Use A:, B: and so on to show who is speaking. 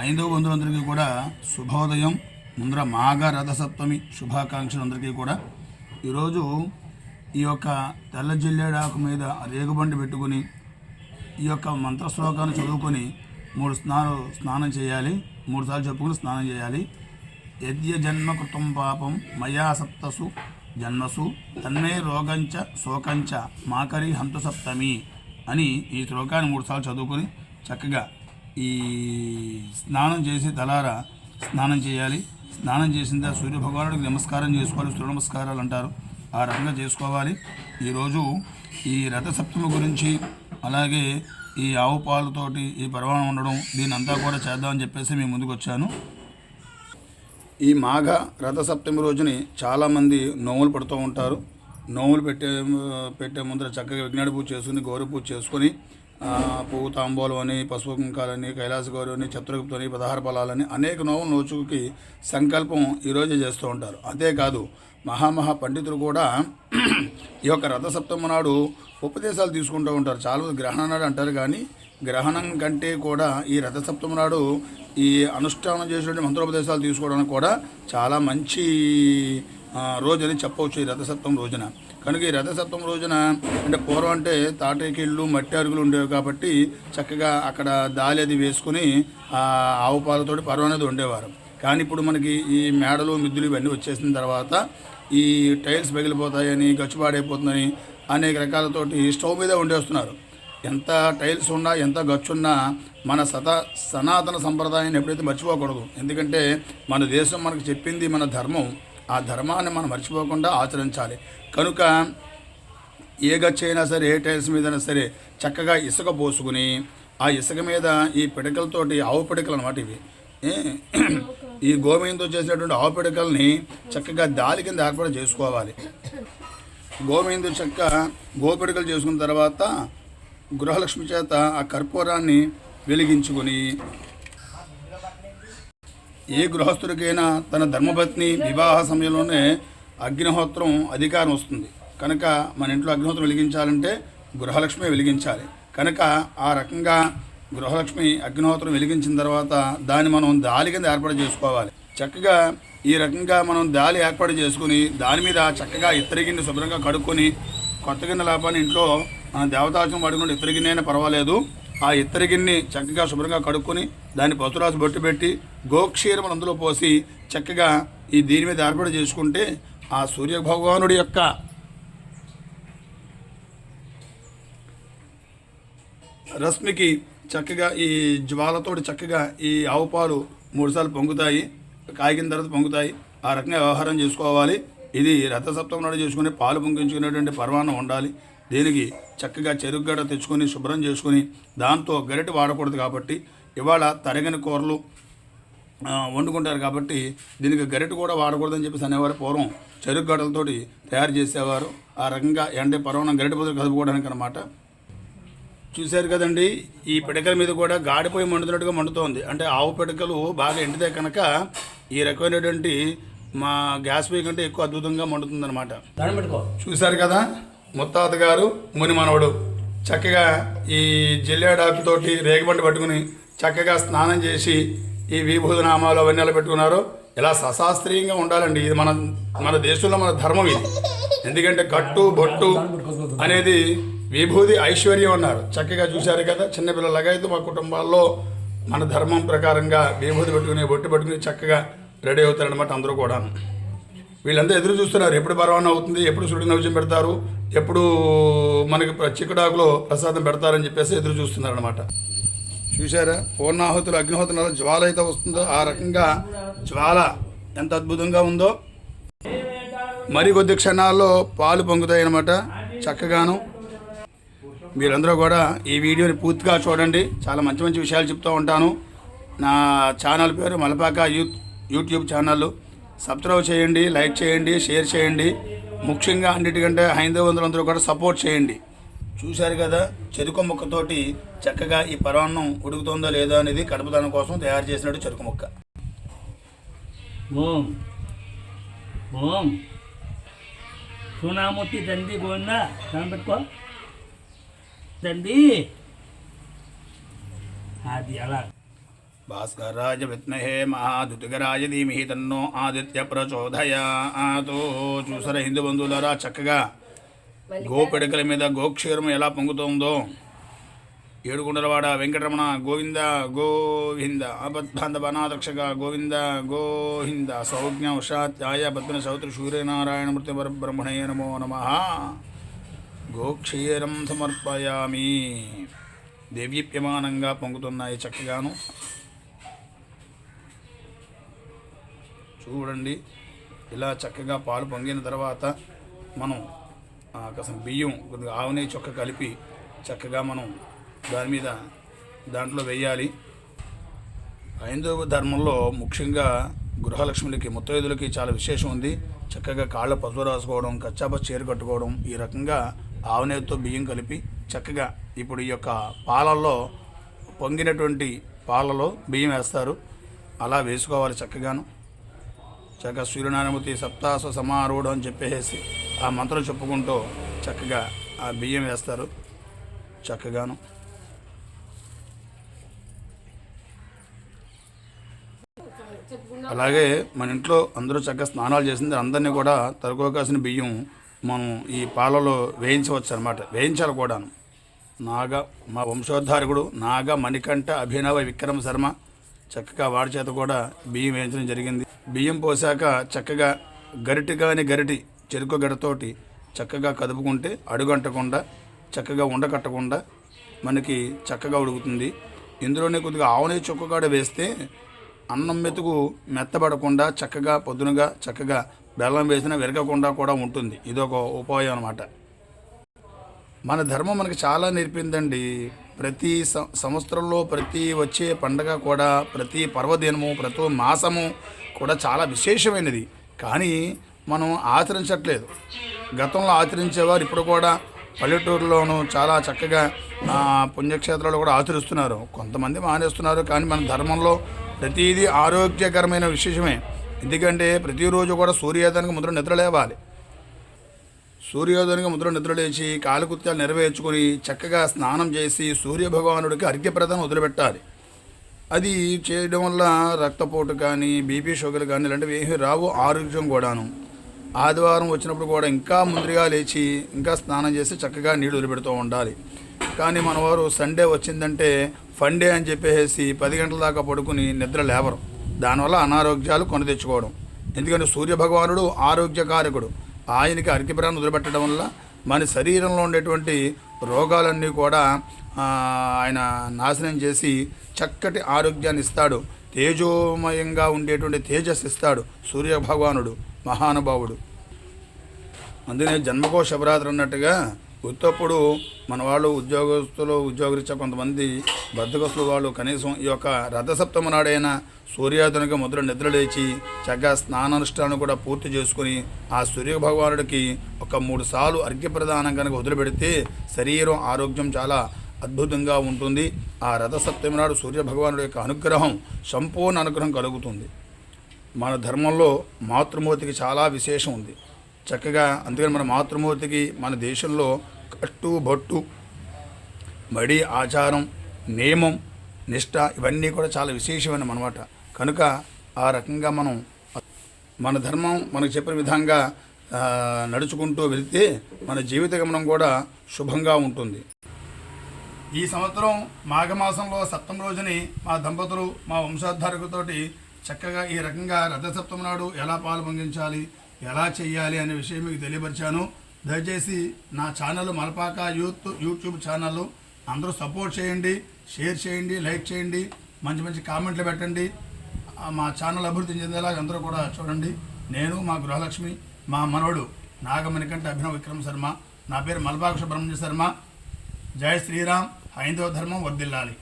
A: ఐదవ బంధువులందరికీ కూడా శుభోదయం. ముందర మాఘ రథసప్తమి శుభాకాంక్షలు అందరికీ కూడా. ఈరోజు ఈ యొక్క తెల్ల జిల్లేడాకు మీద రేగుబండి పెట్టుకుని ఈ యొక్క మంత్ర శ్లోకాన్ని చదువుకొని మూడు స్నానం స్నానం చేయాలి. మూడు సార్లు చెప్పుకుని స్నానం చేయాలి. యద్య జన్మ కృతం పాపం మయా సప్తసు జన్మసు తన్మే రోగంచ శోకంచ మాకరి హంతు సప్తమి అని ఈ శ్లోకాన్ని మూడుసార్లు చదువుకొని చక్కగా ఈ స్నానం చేసి తలారా స్నానం చేయాలి. స్నానం చేసిన తర్వాత సూర్య భగవానుడికి నమస్కారం చేసుకోవాలి. సూర్య నమస్కారాలు అంటారు. ఆ రకంగా చేసుకోవాలి. ఈరోజు ఈ రథసప్తమి గురించి అలాగే ఈ ఆవు పాలతోటి ఈ పర్వాణం ఉండడం దీని అంతా కూడా చేద్దామని చెప్పేసి మేము ముందుకు వచ్చాను. ఈ మాఘ రథసప్తమి రోజుని చాలామంది నోములు పడుతూ ఉంటారు. నోములు పెట్టే పెట్టే ముందర చక్కగా విజ్ఞాన పూజ చేసుకుని గౌరవ పూజ చేసుకొని పువ్వు తాంబూలం అని పసుపు కుంకాలని కైలాస గౌరవని అని పదహార ఫలాలని అనేక నోములు నోచుకి సంకల్పం ఈరోజే చేస్తూ ఉంటారు. అంతేకాదు మహామహా పండితులు కూడా ఈ యొక్క రథసప్తమ నాడు ఉపదేశాలు తీసుకుంటూ ఉంటారు. చాలా గ్రహణ నాడు అంటారు కానీ గ్రహణం కంటే కూడా ఈ రథసప్తమి నాడు ఈ అనుష్ఠానం చేసినటువంటి మంత్రోపదేశాలు తీసుకోవడానికి కూడా చాలా మంచి రోజు రోజని చెప్పవచ్చు ఈ రథసప్తమి రోజున. కనుక ఈ రథసప్తమి రోజున అంటే పూర్వం అంటే తాటేకిళ్ళు మట్టి అరుగులు ఉండేవి కాబట్టి చక్కగా అక్కడ దాలి అది వేసుకుని ఆ ఆవు పాలతోటి పర్వం అనేది ఉండేవారు కానీ ఇప్పుడు మనకి ఈ మేడలు మిద్దులు ఇవన్నీ వచ్చేసిన తర్వాత ఈ టైల్స్ పగిలిపోతాయని గచ్చుపాడైపోతుందని అనేక రకాలతోటి స్టవ్ మీద ఉండేస్తున్నారు ఎంత టైల్స్ ఉన్నా ఎంత గచ్చున్నా మన సత సనాతన సంప్రదాయాన్ని ఎప్పుడైతే మర్చిపోకూడదు. ఎందుకంటే మన దేశం మనకు చెప్పింది మన ధర్మం. ఆ ధర్మాన్ని మనం మర్చిపోకుండా ఆచరించాలి. కనుక ఏ గచ్చైనా సరే ఏ టైల్స్ మీదైనా సరే చక్కగా ఇసుక పోసుకుని ఆ ఇసుక మీద ఈ పిడకలతోటి ఆవు పిడకలు అనమాట ఇవి ఈ గోమయంతో చేసినటువంటి ఆవు పిడకల్ని చక్కగా దాలి కింద ఏర్పాటు చేసుకోవాలి. గోమేందు చెక్క గోపిడికలు చేసుకున్న తర్వాత గృహలక్ష్మి చేత ఆ కర్పూరాన్ని వెలిగించుకొని ఏ గృహస్థుడికైనా తన ధర్మపత్ని వివాహ సమయంలోనే అగ్నిహోత్రం అధికారం వస్తుంది. కనుక మన ఇంట్లో అగ్నిహోత్రం వెలిగించాలంటే గృహలక్ష్మి వెలిగించాలి. కనుక ఆ రకంగా గృహలక్ష్మి అగ్నిహోత్రం వెలిగించిన తర్వాత దాన్ని మనం దాలి కింద ఏర్పాటు చేసుకోవాలి. చక్కగా ఈ రకంగా మనం దాలి ఏర్పాటు చేసుకుని దాని మీద చక్కగా ఇత్తడి గిన్నె శుభ్రంగా కడుక్కొని కొత్త గిన్నె లేపని ఇంట్లో మన దేవతాచం వాడుకుంటే ఇత్తడి గిన్నె అయినా పర్వాలేదు. ఆ ఇత్తడి గిన్నె చక్కగా శుభ్రంగా కడుక్కొని దాన్ని పసురాజు బొట్టు పెట్టి గోక్షీరములు అందులో పోసి చక్కగా ఈ దీని మీద ఏర్పాటు చేసుకుంటే ఆ సూర్య భగవానుడి యొక్క రశ్మికి చక్కగా ఈ జ్వాలతోటి చక్కగా ఈ ఆవు పాలు మూడుసార్లు పొంగుతాయి కాగిన తర్వాత పొంగుతాయి. ఆ రకంగా వ్యవహారం చేసుకోవాలి. ఇది రథసప్తమి నాడు చేసుకుని పాలు పొంగించుకునేటువంటి పర్వాణం ఉండాలి. దీనికి చక్కగా చెరుగ్గడ తెచ్చుకొని శుభ్రం చేసుకుని దాంతో గరిటె వాడకూడదు కాబట్టి ఇవాళ తరగని కూరలు వండుకుంటారు కాబట్టి దీనికి గరిటె కూడా వాడకూడదని చెప్పేసి అనేవారు పూర్వం చెరుకు గడలతోటి తయారు చేసేవారు. ఆ రకంగా అంటే పర్వణం గరిటె పొద్దు కదుపుకోవడానికి అనమాట చూశారు కదండి ఈ పిడకల మీద కూడా గాడిపోయి మండుతున్నట్టుగా మండుతోంది. అంటే ఆవు పిడకలు బాగా ఎండితే కనుక ఈ రకమైనటువంటి మా గ్యాస్ పొయ్యి కంటే ఎక్కువ అద్భుతంగా మండుతుందన్నమాట. చూశారు కదా? ముత్తాత గారు ముని మనవడు చక్కగా ఈ జిల్లేడాకుతోటి రేగిబండి పట్టుకుని చక్కగా స్నానం చేసి ఈ విభూతి నామాలు అవన్నీ ఎలా పెట్టుకున్నారు ఇలా సశాస్త్రీయంగా ఉండాలండి. ఇది మన మన దేశంలో మన ధర్మం ఇది. ఎందుకంటే కట్టు బొట్టు అనేది విభూతి ఐశ్వర్యం అన్నారు. చక్కగా చూశారు కదా చిన్నపిల్లలాగా అయితే మా కుటుంబాల్లో మన ధర్మం ప్రకారంగా విభూతి పెట్టుకుని బొట్టు పెట్టుకుని చక్కగా రెడీ అవుతారనమాట అందరూ కూడా వీళ్ళంతా ఎదురు చూస్తున్నారు. ఎప్పుడు పర్వాణం అవుతుంది ఎప్పుడు సుడి నవజం పెడతారు ఎప్పుడు మనకి చిక్కడాకులో ప్రసాదం పెడతారని చెప్పేసి ఎదురు చూస్తున్నారు అనమాట చూసారా పూర్ణాహుతులు అగ్నిహోతుల జ్వాల అయితే వస్తుందో ఆ రకంగా జ్వాల ఎంత అద్భుతంగా ఉందో. మరి కొద్ది క్షణాల్లో పాలు పొంగుతాయి అనమాట చక్కగాను. మీరందరూ కూడా ఈ వీడియోని పూర్తిగా చూడండి. చాలా మంచి మంచి విషయాలు చెప్తూ ఉంటాను. నా ఛానల్ పేరు Malapaka youth YouTube channel. Subscribe చేయండి లైక్ చేయండి షేర్ చేయండి. ముఖ్యంగా అన్నిటికంటే హైందవ వందలందరూ కూడా సపోర్ట్ చేయండి. చూశారు కదా చెరుకు ముక్కతోటి చక్కగా ఈ పరమాన్నం ఉడుకుతుందో లేదో అనేది కడుపుదానం కోసం తయారు చేసినట్టు చెరుకు ముక్క.
B: ఓం. ఓం. సునామూర్తి తండ్రి గోవిందా? కనపెట్టుకో పెట్టుకో. తండ్రి. అది అలా.
A: భాస్కరాయ విద్మహే మహాదుతిగరాయ ధీమిహి తన్నో ఆదిత్య ప్రచోదయాతో చూసారా? హిందూ బంధువులారా చక్కగా గోపిడకల మీద గోక్షీరం ఎలా పొంగుతుందో ఏడుగుండలవాడ వెంకటరమణ గోవింద గోవింద అబద్ధాంధవనాదక్షక గోవింద గోవింద సౌజ్ఞ ఉషాత్యాయ పద్మ సౌత్రి సూర్యనారాయణ మృతి బ్రహ్మణే నమో నమ. గోక్షీరం సమర్పయామి. దేవీప్యమానంగా పొంగుతున్నాయి చక్కగాను. చూడండి. ఇలా చక్కగా పాలు పొంగిన తర్వాత మనం కాసం బియ్యం కొద్దిగా ఆవునే చొక్క కలిపి చక్కగా మనం దాని మీద దాంట్లో వేయాలి. హైందవ ధర్మంలో ముఖ్యంగా గృహలక్ష్ములకి ముత్తైదులకి చాలా విశేషం ఉంది. చక్కగా కాళ్ళ పసుపు రాసుకోవడం కచ్చాప చీర కట్టుకోవడం ఈ రకంగా ఆవునేతో బియ్యం కలిపి చక్కగా ఇప్పుడు ఈ యొక్క పాలల్లో పొంగినటువంటి పాలలో బియ్యం వేస్తారు. అలా వేసుకోవాలి చక్కగాను. చక్కగా సూర్యనారాయణమూర్తి సప్తాసు సమారూఢం అని చెప్పేసి ఆ మంత్రం చెప్పుకుంటూ చక్కగా ఆ బియ్యం వేస్తారు. చక్కగాను. అలాగే మన ఇంట్లో అందరూ చక్కగా స్నానాలు చేసింది అందరినీ కూడా తరుకోకాసిన బియ్యం మనం ఈ పాలలో వేయించవచ్చు అనమాట వేయించాలి కూడాను. నాగ మా వంశోద్ధారకుడు నాగ మణికంఠ అభినవ విక్రమ శర్మ చక్కగా వాడి చేత కూడా బియ్యం వేయించడం జరిగింది. బియ్యం పోసాక చక్కగా గరిటి కాని గరిటి చెరుకు గడతోటి చక్కగా కదుపుకుంటే అడుగంటకుండా చక్కగా ఉండకట్టకుండా మనకి చక్కగా ఉడుకుతుంది. ఇందులోనే కొద్దిగా ఆవునే చుక్కగాడ వేస్తే అన్నం మెతుకు మెత్తబడకుండా చక్కగా పొద్దునగా చక్కగా బెల్లం వేసినా విరగకుండా కూడా ఉంటుంది. ఇదొక ఉపాయం అనమాట మన ధర్మం మనకి చాలా నేర్పిందండి. ప్రతి సంవత్సరంలో ప్రతి వచ్చే పండగ కూడా ప్రతి పర్వదినము ప్రతి మాసము కూడా చాలా విశేషమైనది. కానీ మనం ఆచరించట్లేదు. గతంలో ఆచరించేవారు ఇప్పుడు కూడా పల్లెటూరులోనూ చాలా చక్కగా పుణ్యక్షేత్రాలు కూడా ఆచరిస్తున్నారు. కొంతమంది మానేస్తున్నారు కానీ మన ధర్మంలో ప్రతిదీ ఆరోగ్యకరమైన విశేషమే. ఎందుకంటే ప్రతిరోజు కూడా సూర్యోదయానికి ముద్ర నిద్ర లేవాలి. సూర్యోదయానికి ముద్ర నిద్రలేచి కాలకృత్యాలు నెరవేర్చుకొని చక్కగా స్నానం చేసి సూర్య భగవానుడికి వదిలిపెట్టాలి. అది చేయడం వల్ల రక్తపోటు కానీ బీపీ షుగర్ కానీ ఇలాంటివి ఏమి రావు ఆరోగ్యం కూడాను. ఆదివారం వచ్చినప్పుడు కూడా ఇంకా ముందుగా లేచి ఇంకా స్నానం చేసి చక్కగా నీళ్ళు వదిలిపెడుతూ ఉండాలి. కానీ మనవారు సండే వచ్చిందంటే ఫండే అని చెప్పేసి పది గంటల దాకా పడుకుని నిద్ర లేవరు. దానివల్ల అనారోగ్యాలు కొని తెచ్చుకోవడం. ఎందుకంటే సూర్య భగవానుడు ఆరోగ్యకారకుడు ఆయనకి అరకిపురాన్ని వదిలిపెట్టడం వల్ల మన శరీరంలో ఉండేటువంటి రోగాలన్నీ కూడా ఆయన నాశనం చేసి చక్కటి ఆరోగ్యాన్ని ఇస్తాడు. తేజోమయంగా ఉండేటువంటి తేజస్సు ఇస్తాడు సూర్యభగవానుడు మహానుభావుడు. అందుకనే జన్మకో శివరాత్రి అన్నట్టుగా ఉత్తప్పుడు మన వాళ్ళు ఉద్యోగస్తులు ఉద్యోగరీత్యా కొంతమంది బద్దకస్తులు వాళ్ళు కనీసం ఈ యొక్క రథసప్తమ నాడైన సూర్యోదయక ముద్ర నిద్రలేచి చక్కగా స్నానానుష్ఠానం కూడా పూర్తి చేసుకుని ఆ సూర్యభగవానుడికి ఒక మూడు సార్లు అర్ఘ్యప్రదానం కనుక వదిలిపెడితే శరీరం ఆరోగ్యం చాలా అద్భుతంగా ఉంటుంది. ఆ రథసప్తమి నాడు సూర్యభగవానుడు యొక్క అనుగ్రహం సంపూర్ణ అనుగ్రహం కలుగుతుంది. మన ధర్మంలో మాతృమూర్తికి చాలా విశేషం ఉంది. చక్కగా అందుకని మన మాతృమూర్తికి మన దేశంలో కట్టు బట్టు మడి ఆచారం నియమం నిష్ట ఇవన్నీ కూడా చాలా విశేషమైన అనమాట కనుక ఆ రకంగా మనం మన ధర్మం మనకు చెప్పిన విధంగా నడుచుకుంటూ వెళితే మన జీవిత గమనం కూడా శుభంగా ఉంటుంది. ఈ సంవత్సరం మాఘమాసంలో సప్తమ రోజుని మా దంపతులు మా వంశోద్ధారకుతోటి చక్కగా ఈ రకంగా రథసప్తమి నాడు ఎలా పాలు పొంగించాలి ఎలా చేయాలి అనే విషయం మీకు తెలియపరిచాను. దయచేసి నా channel Malapaka youth YouTube channel అందరూ సపోర్ట్ చేయండి షేర్ చేయండి లైక్ చేయండి మంచి మంచి కామెంట్లు పెట్టండి. మా ఛానల్ అభివృద్ధి చెందేలా అందరూ కూడా చూడండి. నేను మా గృహలక్ష్మి మా మనవడు నాగమణికంఠ అభినవ్ విక్రమ్ శర్మ. నా పేరు మల్పాక్ష సుబ్రహ్మణ్య శర్మ. జై శ్రీరామ్. హైందవ ధర్మం వర్దిల్లాలి